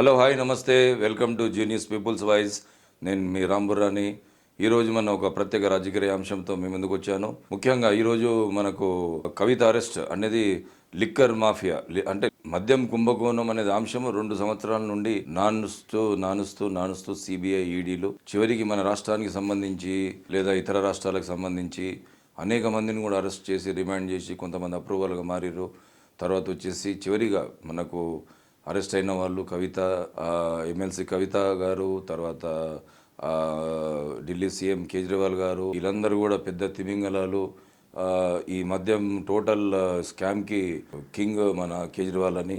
Hello hi నమస్తే. Welcome to genius people's voice నేను మీ రాంబుర్రాని ఈరోజు మన ఒక ప్రత్యేక రాజకీయ అంశంతో మీ ముందుకు వచ్చాను. ముఖ్యంగా ఈరోజు మనకు కవిత అరెస్ట్ అనేది లిక్కర్ మాఫియా. అంటే మద్యం కుంభకోణం అనేది అంశం రెండు సంవత్సరాల నుండి నానుస్తూ నానుస్తూ నానుస్తూ సిబిఐ ఈడీలు చివరికి మన రాష్ట్రానికి సంబంధించి లేదా ఇతర రాష్ట్రాలకు సంబంధించి అనేక మందిని కూడా అరెస్ట్ చేసి రిమాండ్ చేసి కొంతమంది అప్రూవల్గా మారిరు తర్వాత వచ్చేసి చివరిగా మనకు అరెస్ట్ అయిన వాళ్ళు కవిత ఎమ్మెల్సీ కవిత గారు తర్వాత ఢిల్లీ సీఎం కేజ్రీవాల్ గారు వీళ్ళందరూ కూడా పెద్ద తిమింగలాలు. ఈ మద్యం టోటల్ స్కామ్కి కింగ్ మన కేజ్రీవాల్ అని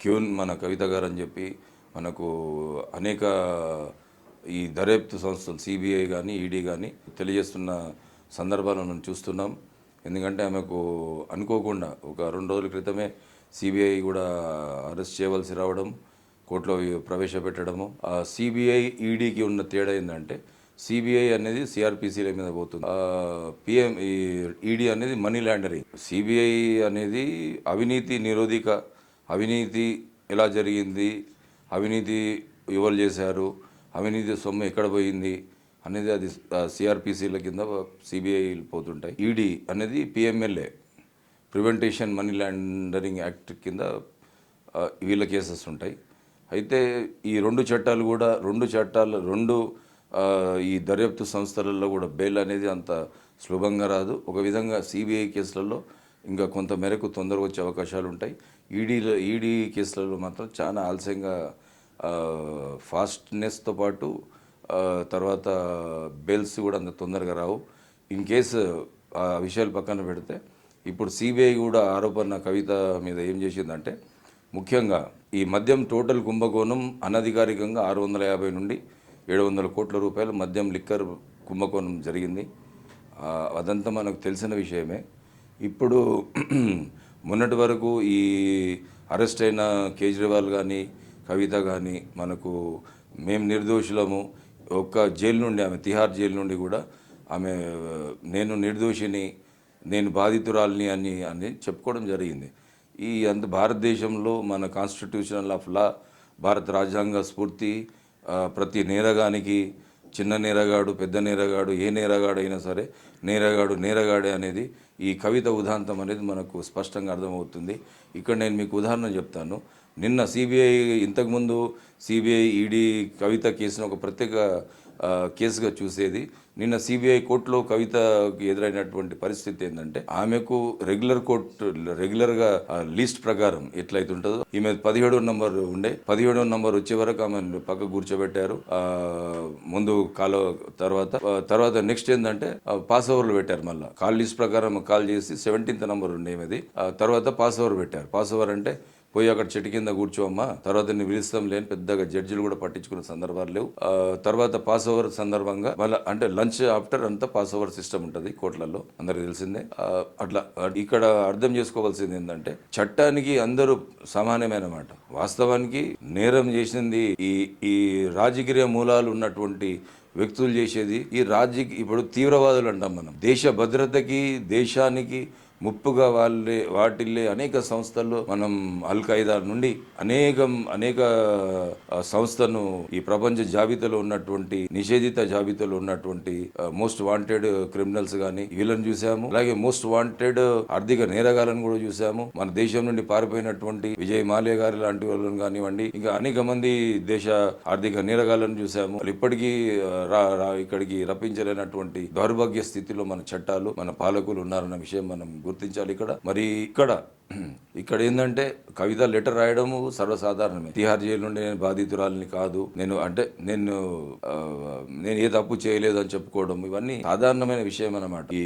క్యూన్ మన కవిత గారు అని చెప్పి మనకు అనేక ఈ దర్యాప్తు సంస్థలు సిబిఐ కానీ ఈడీ కానీ తెలియజేస్తున్న సందర్భాలను మనం చూస్తున్నాం. ఎందుకంటే ఆమెకు అనుకోకుండా ఒక రెండు రోజుల క్రితమే సిబిఐ కూడా అరెస్ట్ చేయవలసి రావడం కోర్టులో ప్రవేశపెట్టడము. ఆ సిబిఐ ఈడీకి ఉన్న తేడా ఏంటంటే సిబిఐ అనేది సిఆర్పిసిల మీద పోతుంది. పిఎం ఈ ఈడీ అనేది మనీ లాండరింగ్ సిబిఐ అనేది అవినీతి నిరోధిక అవినీతి ఎలా జరిగింది అవినీతి ఎవరు చేశారు అవినీతి సొమ్ము ఎక్కడ పోయింది అనేది అది సిఆర్పిసిల కింద సిబిఐ పోతుంటాయి. ఈడీ అనేది PMLA prevention money laundering act కింద వీళ్ళ కేసెస్ ఉంటాయి. అయితే ఈ రెండు చట్టాలు కూడా రెండు చట్టాలు రెండు ఈ దర్యాప్తు సంస్థలలో కూడా బెయిల్ అనేది అంత సులభంగా రాదు. ఒక విధంగా సిబిఐ కేసులలో ఇంకా కొంత మేరకు తొందరగా వచ్చే అవకాశాలు ఉంటాయి. ఈడీలో ఈడీ కేసులలో మాత్రం చాలా ఆలస్యంగా ఫాస్ట్నెస్తో పాటు తర్వాత బెయిల్స్ కూడా అంత తొందరగా రావు. ఇన్ కేసు ఆ విషయాలు పక్కన పెడితే ఇప్పుడు సిబిఐ కూడా ఆరోపణ కవిత మీద ఏం చేసిందంటే ముఖ్యంగా ఈ మద్యం టోటల్ కుంభకోణం అనధికారికంగా ఆరు వందల యాభై నుండి ఏడు వందల కోట్ల రూపాయలు మద్యం లిక్కర్ కుంభకోణం జరిగింది. అదంతా మనకు తెలిసిన విషయమే. ఇప్పుడు మొన్నటి వరకు ఈ అరెస్ట్ అయిన కేజ్రీవాల్ కానీ కవిత కానీ మనకు మేము నిర్దోషులము. ఒక్క జైలు నుండి ఆమె తిహార్ జైలు నుండి కూడా ఆమె నేను నిర్దోషిని నేను బాధితురాలిని అని అని చెప్పుకోవడం జరిగింది. ఈ అంత భారతదేశంలో మన కాన్స్టిట్యూషనల్ ఆఫ్ లా భారత రాజ్యాంగ స్ఫూర్తి ప్రతి నేరగానికి చిన్న నేరగాడు పెద్ద నేరగాడు ఏ నేరగాడు అయినా సరే నేరగాడు నేరగాడే అనేది ఈ కవిత ఉదాంతం అనేది మనకు స్పష్టంగా అర్థమవుతుంది. ఇక్కడ నేను మీకు ఉదాహరణ చెప్తాను. నిన్న సిబిఐ ఇంతకుముందు సిబిఐ ఈడీ కవిత కేసును ఒక ప్రత్యేక కేసుగా చూసేది. నిన్న సిబిఐ కోర్టులో కవితకు ఎదురైనటువంటి పరిస్థితి ఏంటంటే ఆమెకు రెగ్యులర్ కోర్టు రెగ్యులర్గా లిస్ట్ ప్రకారం ఎట్లయితే ఉంటుందో ఈమె పదిహేడో నంబర్ ఉండే. పదిహేడో నంబర్ వచ్చే వరకు ఆమె పక్క కూర్చోబెట్టారు. ముందు కాలో తర్వాత తర్వాత నెక్స్ట్ ఏంటంటే పాస్ ఓవర్లు పెట్టారు మళ్ళీ. కాల్ లిస్ట్ ప్రకారం కాల్ చేసి సెవెంటీన్త్ నంబర్ ఉండే ఈమెది. తర్వాత పాస్ ఓవర్ పెట్టారు. పాస్ ఓవర్ అంటే పోయి అక్కడ చెట్టు కింద కూర్చోమ్మా తర్వాత నేను పిలుస్తాం లేని పెద్దగా జడ్జిలు కూడా పట్టించుకునే సందర్భాలు లేవు. తర్వాత పాస్ ఓవర్ సందర్భంగా మళ్ళీ అంటే లంచ్ ఆఫ్టర్ అంతా పాస్ ఓవర్ సిస్టమ్ ఉంటుంది కోట్లలో అందరికి తెలిసిందే. అట్లా ఇక్కడ అర్థం చేసుకోవాల్సింది ఏంటంటే చట్టానికి అందరూ సమానమైన మాట. వాస్తవానికి నేరం చేసింది ఈ ఈ రాజకీయ మూలాలు ఉన్నటువంటి వ్యక్తులు చేసేది ఈ రాజకీయ ఇప్పుడు తీవ్రవాదులు అంటాం మనం. దేశ భద్రతకి దేశానికి ముప్పుగా వాళ్ళే వాటిల్లే అనేక సంస్థలు మనం అల్ ఖైదా నుండి అనేకం అనేక సంస్థను ఈ ప్రపంచ జాబితాలో ఉన్నటువంటి నిషేధిత జాబితాలో ఉన్నటువంటి మోస్ట్ వాంటెడ్ క్రిమినల్స్ గాని వీళ్ళని చూసాము. అలాగే మోస్ట్ వాంటెడ్ ఆర్థిక నేరగాలను కూడా చూసాము. మన దేశం నుండి పారిపోయినటువంటి విజయ్ మాల్యా గారి లాంటి వాళ్ళని కానివ్వండి ఇంకా అనేక మంది దేశ ఆర్థిక నేరగాలను చూసాము. ఇప్పటికీ రా- ఇక్కడికి రప్పించలేనటువంటి దౌర్భాగ్య స్థితిలో మన చట్టాలు మన పాలకులు ఉన్నారన్న విషయం మనం గుర్తించాలి ఇక్కడ. మరి ఇక్కడ ఇక్కడ ఏంటంటే కవిత లెటర్ రాయడము సర్వసాధారణమే. తిహార్ జైలు నుండి నేను బాధితురాలని కాదు. నేను అంటే నేను నేను ఏ తప్పు చేయలేదు అని చెప్పుకోవడం ఇవన్నీ సాధారణమైన విషయం అన్నమాట. ఈ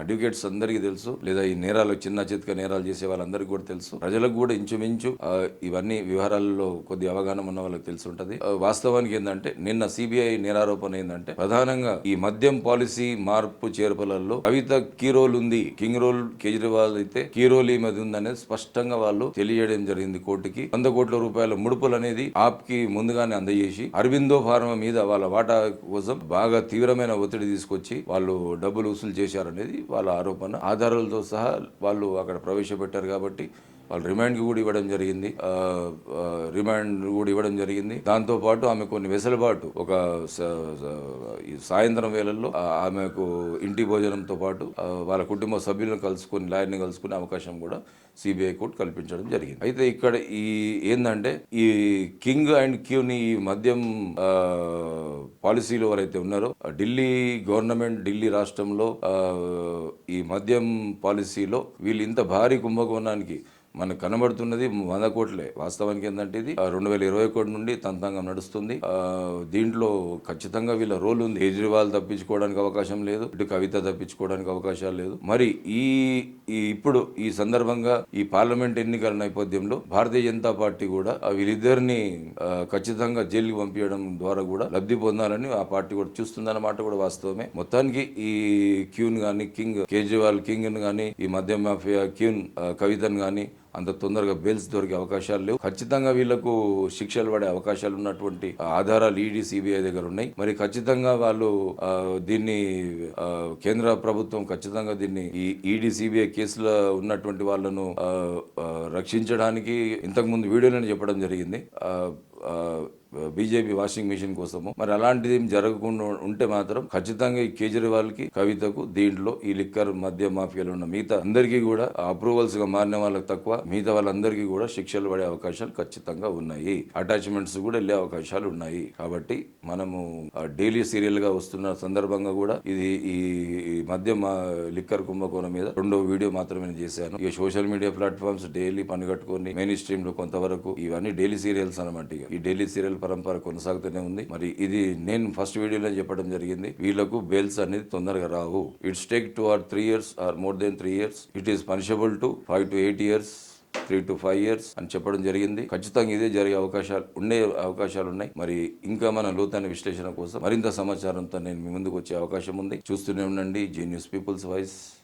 అడ్వకేట్స్ అందరికీ తెలుసు. లేదా ఈ నేరాలు చిన్న చిత్క నేరాలు చేసే వాళ్ళందరికీ కూడా తెలుసు. ప్రజలకు కూడా ఇంచుమించు ఇవన్నీ వ్యవహారాల్లో కొద్ది అవగాహన ఉన్న వాళ్ళకి తెలిసి ఉంటుంది. వాస్తవానికి ఏంటంటే నిన్న సిబిఐ నేరారోపణ ఏంటంటే ప్రధానంగా ఈ మద్యం పాలసీ మార్పు చేర్పలలో కవిత కీ రోల్ ఉంది. కింగ్ రోల్ కేజ్రీవాల్ అయితే కీ రోల్ ఈ మీద ఉందనేది స్పష్టంగా వాళ్ళు తెలియజేయడం జరిగింది కోర్టుకి. వంద కోట్ల రూపాయల ముడుపులు అనేది ఆప్కి ముందుగానే అందజేసి అరవిందో ఫార్మా మీద వాళ్ళ వాటా కోసం బాగా తీవ్రమైన ఒత్తిడి తీసుకొచ్చి వాళ్ళు డబ్బులు వసూలు చేశారనేది వాళ్ళ ఆరోపణ. ఆధారాలతో సహా వాళ్ళు అక్కడ ప్రవేశపెట్టారు కాబట్టి వాళ్ళు రిమాండ్ కూడా ఇవ్వడం జరిగింది. రిమాండ్ కూడా ఇవ్వడం జరిగింది. దాంతో పాటు ఆమె కొన్ని వెసులుబాటు ఒక స- ఈ సాయంత్రం వేళల్లో ఆమెకు ఇంటి భోజనంతో పాటు వాళ్ళ కుటుంబ సభ్యులను కలుసుకొని లాయర్ని కలుసుకునే అవకాశం కూడా సిబిఐ కోర్టు కల్పించడం జరిగింది. అయితే ఇక్కడ ఈ ఏంటంటే ఈ కింగ్ అండ్ క్యూని ఈ మద్యం పాలసీలు ఎవరైతే ఉన్నారో ఢిల్లీ గవర్నమెంట్ ఢిల్లీ రాష్ట్రంలో ఈ మద్యం పాలసీలో వీళ్ళు ఇంత భారీ కుంభకోణానికి మనకు కనబడుతున్నది వంద కోట్లే. వాస్తవానికి ఏంటంటే ఇది రెండు వేల ఇరవై ఒకటి నుండి తంతంగా నడుస్తుంది. దీంట్లో ఖచ్చితంగా వీళ్ళ రోల్ ఉంది. కేజ్రీవాల్ తప్పించుకోవడానికి అవకాశం లేదు. ఇటు కవిత తప్పించుకోవడానికి అవకాశాలు లేదు. మరి ఈ ఈ ఇప్పుడు ఈ సందర్భంగా ఈ పార్లమెంట్ ఎన్నికల నేపథ్యంలో భారతీయ జనతా పార్టీ కూడా వీళ్ళిద్దరిని ఖచ్చితంగా జైలుకి పంపించడం ద్వారా కూడా లబ్ధి పొందాలని ఆ పార్టీ కూడా చూస్తుందన్నమాట కూడా వాస్తవమే. మొత్తానికి ఈ క్యూన్ గాని కింగ్ కేజ్రీవాల్ కింగ్ గాని ఈ మద్యం మాఫియా క్యూన్ కవితను గాని అంత తొందరగా బెయిల్స్ దొరికే అవకాశాలు లేవు. ఖచ్చితంగా వీళ్ళకు శిక్షలు పడే అవకాశాలు ఉన్నటువంటి ఆధారాలు ఈడీ సిబిఐ దగ్గర ఉన్నాయి. మరి ఖచ్చితంగా వాళ్ళు దీన్ని ఆ, కేంద్ర ప్రభుత్వం ఖచ్చితంగా దీన్ని ఈ ఈడీ సిబిఐ కేసులో ఉన్నటువంటి వాళ్ళను రక్షించడానికి ఇంతకుముందు వీడియోలను చెప్పడం జరిగింది. బీజేపీ వాషింగ్ మిషన్ కోసము. మరి అలాంటిది ఏం జరగకుండా ఉంటే మాత్రం ఖచ్చితంగా ఈ కేజ్రీవాల్కి కవితకు దీంట్లో ఈ లిక్కర్ మద్య మాఫియాలో ఉన్న మిగతా అందరికీ కూడా అప్రూవల్స్గా మారిన వాళ్ళకి తక్కువ మిగతా వాళ్ళందరికీ కూడా శిక్షలు పడే అవకాశాలు ఖచ్చితంగా ఉన్నాయి. అటాచ్మెంట్స్ కూడా వెళ్ళే అవకాశాలు ఉన్నాయి. కాబట్టి మనము డైలీ సీరియల్గా వస్తున్న సందర్భంగా కూడా ఇది ఈ మద్య లిక్కర్ కుంభకోణం మీద రెండో వీడియో మాత్రమే నేను చేశాను. ఇక సోషల్ మీడియా ప్లాట్ఫామ్స్ డైలీ పనిగట్టుకొని మెయిన్ స్ట్రీమ్లో కొంతవరకు ఇవన్నీ డైలీ సీరియల్స్ అనమాట ఇక. ఈ డైలీ సీరియల్ పరంపర కొనసాగుతూనే ఉంది. మరి ఇది నేను ఫస్ట్ వీడియోలో చెప్పడం జరిగింది. వీళ్ళకు బెయిల్స్ అనేది తొందరగా రావు. It's take two or three years or more then three years it is punishable to five to eight years three to five years అని చెప్పడం జరిగింది. ఖచ్చితంగా ఇదే జరిగే అవకాశాలు ఉండే అవకాశాలు ఉన్నాయి. మరి ఇంకా మన లోతైన విశ్లేషణ కోసం మరింత సమాచారంతో నేను మీ ముందుకు వచ్చే అవకాశం ఉంది. చూస్తూనే ఉండండి. G news peoples voice